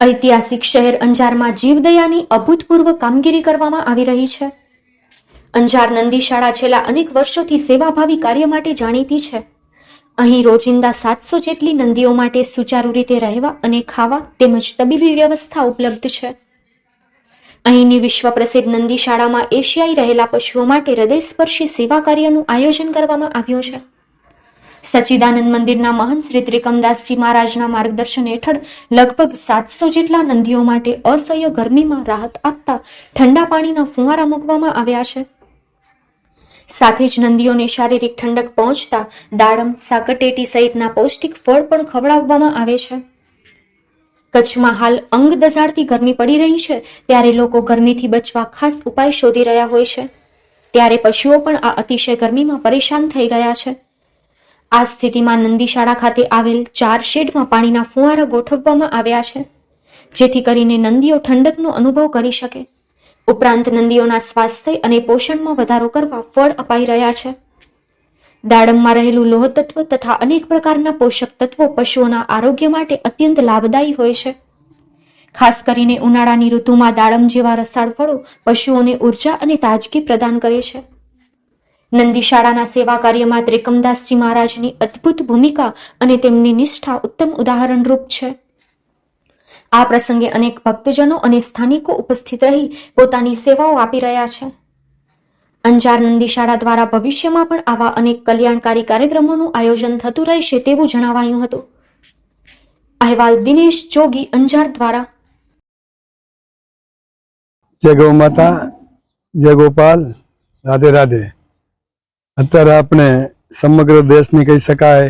ઐતિહાસિક શહેર અંજારમાં જીવદયાની અભૂતપૂર્વ કામગીરી કરવામાં આવી રહી છે. અંજાર નંદી શાળા છેલ્લા અનેક વર્ષોથી સેવાભાવી કાર્ય માટે જાણીતી છે. અહીં રોજિંદા સાતસો જેટલી નંદીઓ માટે સુચારુ રીતે રહેવા અને ખાવા તેમજ તબીબી વ્યવસ્થા ઉપલબ્ધ છે. અહીંની વિશ્વ પ્રસિદ્ધ નંદી શાળામાં એશિયાઈ રહેલા પશુઓ માટે હૃદયસ્પર્શી સેવા કાર્યનું આયોજન કરવામાં આવ્યું છે. સચ્ચિદાનંદ મંદિરના મહંત શ્રી ત્રિકમદાસજી મહારાજના માર્ગદર્શન હેઠળ લગભગ સાતસો જેટલા નંદીઓ માટે અસહ્ય ગરમીમાં રાહત આપતા ઠંડા પાણીના ફુવારા મૂકવામાં આવ્યા છે. સાથે જ નંદીઓને શારીરિક ઠંડક પહોંચતા દાડમ, સાકટેટી સહિતના પૌષ્ટિક ફળ પણ ખવડાવવામાં આવે છે. કચ્છમાં હાલ અંગ દઝાડતી ગરમી પડી રહી છે, ત્યારે લોકો ગરમીથી બચવા ખાસ ઉપાય શોધી રહ્યા હોય છે. ત્યારે પશુઓ પણ આ અતિશય ગરમીમાં પરેશાન થઈ ગયા છે. આ સ્થિતિમાં નંદીશાળા ખાતે આવેલ ચાર શેડમાં પાણીના ફુવારા ગોઠવવામાં આવ્યા છે, જેથી કરીને નંદીઓ ઠંડકનો અનુભવ કરી શકે. ઉપરાંત નંદીઓના સ્વાસ્થ્ય અને પોષણમાં વધારો કરવા ફળ અપાઈ રહ્યા છે. દાડમમાં રહેલું લોહ તત્વ તથા અનેક પ્રકારના પોષક તત્વો પશુઓના આરોગ્ય માટે અત્યંત લાભદાયી હોય છે. ખાસ કરીને ઉનાળાની ઋતુમાં દાડમ જેવા રસાળ ફળો પશુઓને ઊર્જા અને તાજગી પ્રદાન કરે છે. નંદી સેવા કાર્યમાં ત્રિકમદાસજી મહારાજની અદ્ભુત ભૂમિકા અને તેમની નિષ્ઠા ઉત્તમ ઉદાહરણરૂપ છે. આ પ્રસંગે અનેક ભક્તજનો અને સ્થાનિકો ઉપસ્થિત રહી પોતાની સેવાઓ આપી રહ્યા છે. અંજાર નંદી દ્વારા ભવિષ્યમાં પણ આવા અનેક કલ્યાણકારી કાર્યક્રમોનું આયોજન થતું રહેશે તેવું જણાવાયું હતું. અહેવાલ દિનેશ જોગી અંજાર દ્વારા. જય ગૌ માતા, જય ગોપાલ, રાધે રાધે. અત્યારે આપણે સમગ્ર દેશની કહી શકાય,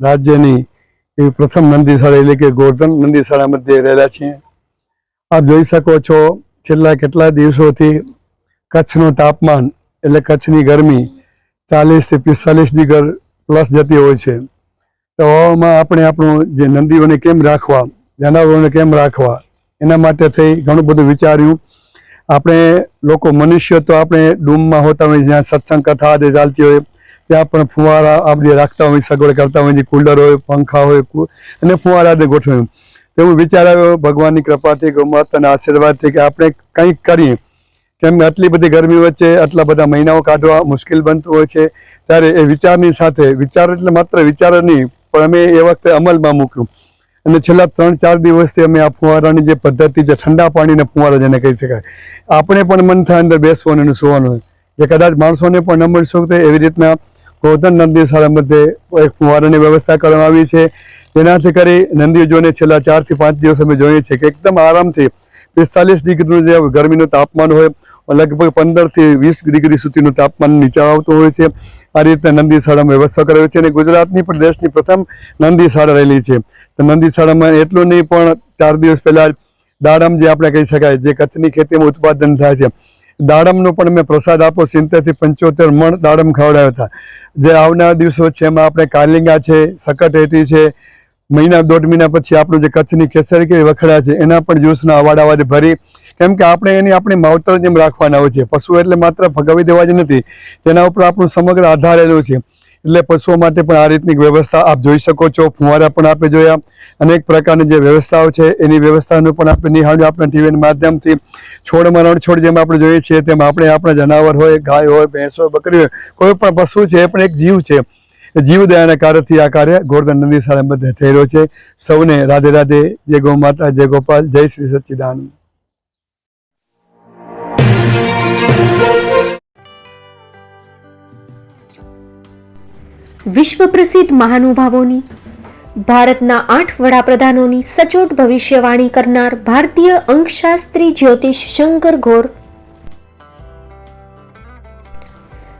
રાજ્યની એવી પ્રથમ નંદીશાળા એટલે કે ગોર્ધન નંદીશાળા મધ્યે રહેલા છીએ. આપ જોઈ શકો છો, છેલ્લા કેટલા દિવસોથી કચ્છનું તાપમાન એટલે કચ્છની ગરમી ચાલીસથી પિસ્તાલીસ ડિગ્રી પ્લસ જતી હોય છે. તો હવામાં આપણે આપણું જે નંદીઓને કેમ રાખવા, જાનવરોને કેમ રાખવા, એના માટે થઈ ઘણું બધું વિચાર્યું. આપણે લોકો મનુષ્ય તો આપણે ડૂમમાં હોતા હોય, જ્યાં સત્સંગ કથા આદિ ચાલતી હોય, ત્યાં પણ ફુવારા આપણે રાખતા હોય, સગવડ કરતા હોય કુલર હોય, પંખા હોય અને ફુવારા આદિ ગોઠવ્યું એવું વિચાર આવ્યો, ભગવાનની કૃપાથી ગૌમાતાના આશીર્વાદથી, કે આપણે કંઈક કરીએ. કેમ આટલી બધી ગરમી વચ્ચે, આટલા બધા મહિનાઓ કાઢવા મુશ્કેલ બનતું હોય છે, ત્યારે એ વિચારની સાથે, વિચાર એટલે માત્ર વિચાર નહીં, પણ અમે એ વખતે અમલમાં મૂક્યું. અને છેલ્લા ત્રણ, ચાર દિવસથી અમે આ ફુવારાની જે પદ્ધતિ જે ઠંડા પાણીના ફુવારા જેને કહી શકાય, આપણે પણ મન થાય અંદર બેસવાનું અને સુવાનું જે કદાચ માણસોને પણ ન મળી શકતો એવી રીતના ગોધન નંદી શાળા મધ્યે એક ફુવારાની વ્યવસ્થા કરવામાં આવી છે. જેનાથી કરી નંદીઓને છેલ્લા ચારથી પાંચ દિવસ અમે જોઈએ છીએ કે એકદમ આરામથી પિસ્તાલીસ ડિગ્રીનું જે ગરમીનું તાપમાન હોય, લગભગ પંદરથી વીસ ડિગ્રી સુધીનું તાપમાન નીચે આવતું હોય છે. આ રીતે નંદીશાળામાં વ્યવસ્થા કરાવી છે અને ગુજરાતની પણ દેશની પ્રથમ નંદીશાળા રહેલી છે. તો નંદીશાળામાં એટલું નહીં, પણ ચાર દિવસ પહેલાં દાડમ જે આપણે કહી શકાય, જે કચ્છની ખેતીમાં ઉત્પાદન થાય છે. દાડમનો પણ મેં પ્રસાદ આપો સિત્તેરથી પંચોતેર મણ દાડમ ખવડાવ્યા હતા. જે આવનારા દિવસો છે, એમાં આપણે કાલિંગા છે સકટેટી છે મહિના દોઢ મહિના પછી આપણું જે કચ્છની કેસરી કે વખડા છે, એના પણ જ્યુસના અવાડ અવાજ ભરી. કેમ કે આપણે એની આપણી માવતર જેમ રાખવાના હોય છે. પશુ એટલે માત્ર ફગાવી દેવા જ નથી, તેના ઉપર આપણું સમગ્ર આધાર રહેલું છે. એટલે પશુઓ માટે પણ આ રીતની વ્યવસ્થા આપ જોઈ શકો છો, ફુવારા પણ આપે જોયા. અનેક પ્રકારની જે વ્યવસ્થાઓ છે, એની વ્યવસ્થાનું પણ આપણે નિહાળ્યું આપણા ટીવીના માધ્યમથી. છોડમાં રણછોડ જેમ આપણે જોઈએ છીએ, તેમ આપણે આપણા જનાવર હોય, ગાય હોય, ભેંસ હોય બકરી હોય, કોઈ પણ પશુ છે, એ પણ એક જીવ છે. જીવદયાના કાર્યથી આ કાર્ય ગોરધન નદી શાળા થઈ રહ્યો છે. સૌને રાધે રાધે. જય ગૌ માતા, જય ગોપાલ, જય શ્રી સચ્ચિદાનંદ. વિશ્વ પ્રસિદ્ધ મહાનુભાવોની, ભારતના આઠ વડાપ્રધાનોની સચોટ ભવિષ્યવાણી કરનાર ભારતીય અંકશાસ્ત્રી જ્યોતિષ શંકર ઘોર